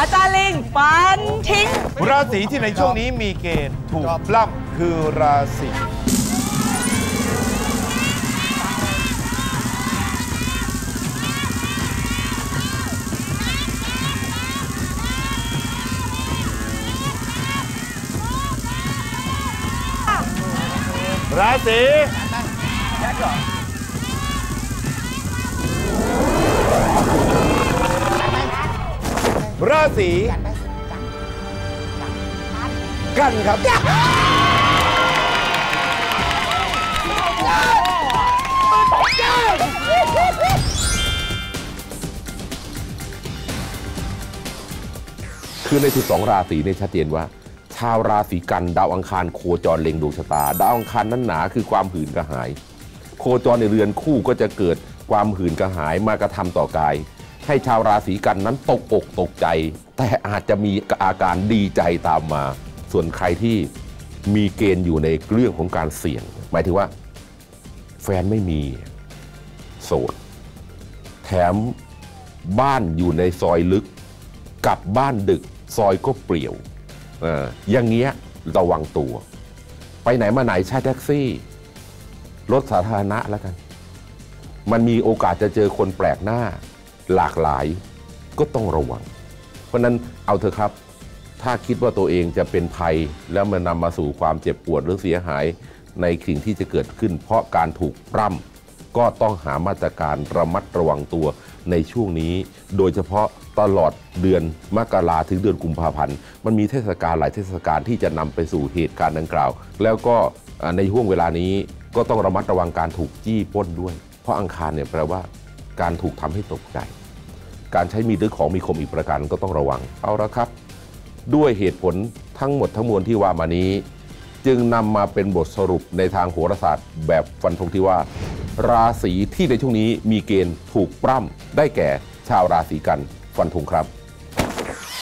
อาจารย์ลิงฟันทิ้ง ราศีที่ในช่วงนี้มีเกณฑ์ถูกปล้ำคือราศีราศีร ราศีกันครับคือใน12ราศีเนี่ยชัดเจนว่า ชาวราศีกันดาวอังคารโคจรเล็งดวงชะตา ดาวอังคารนั้นหนาคือความหื่นกระหาย โคจรในเรือนคู่ก็จะเกิดความหื่นกระหายมากระทำต่อกาย ให้ชาวราศีกันนั้นตกอกตกใจ แต่อาจจะมีอาการดีใจตามมา ส่วนใครที่มีเกณฑ์อยู่ในเรื่องของการเสี่ยง หมายถึงว่า แฟนไม่มีโสด แถมบ้านอยู่ในซอยลึก กลับบ้านดึกซอยก็เปลี่ยวออย่างเงี้ยระวังตัว ไปไหนมาไหนใช้แท็กซี่ รถสาธารณะแล้วกัน มันมีโอกาสจะเจอคนแปลกหน้า หลากหลายก็ต้องระวัง เพราะนั้นเอาเถอะครับ ถ้าคิดว่าตัวเองจะเป็นภัย แล้วมันนำมาสู่ความเจ็บปวดหรือเสียหายในสิ่งที่จะเกิดขึ้น เพราะการถูกปล้ำก็ต้องหามาตรการระมัดระวังตัวในช่วงนี้ โดยเฉพาะตลอดเดือนมกราถึงเดือนกุมภาพันธ์มันมีเทศกาลหลายเทศกาลที่จะนำไปสู่เหตุการณ์ดังกล่าว แล้วก็ในห่วงเวลานี้ก็ต้องระมัดระวังการถูกจี้ป้นด้วย เพราะอังคารเนี่ยแปลว่าการถูกทำให้ตกใจ การใช้มีดหรือของมีคมอีกประการก็ต้องระวัง เอาละครับ ด้วยเหตุผลทั้งหมดทั้งมวลที่ว่ามานี้ จึงนำมาเป็นบทสรุปในทางโหราศาสตร์ แบบฟันธงที่ว่า ราศีที่ในช่วงนี้มีเกณฑ์ถูกปล้ำได้แก่ชาวราศีกันฟันธงครับ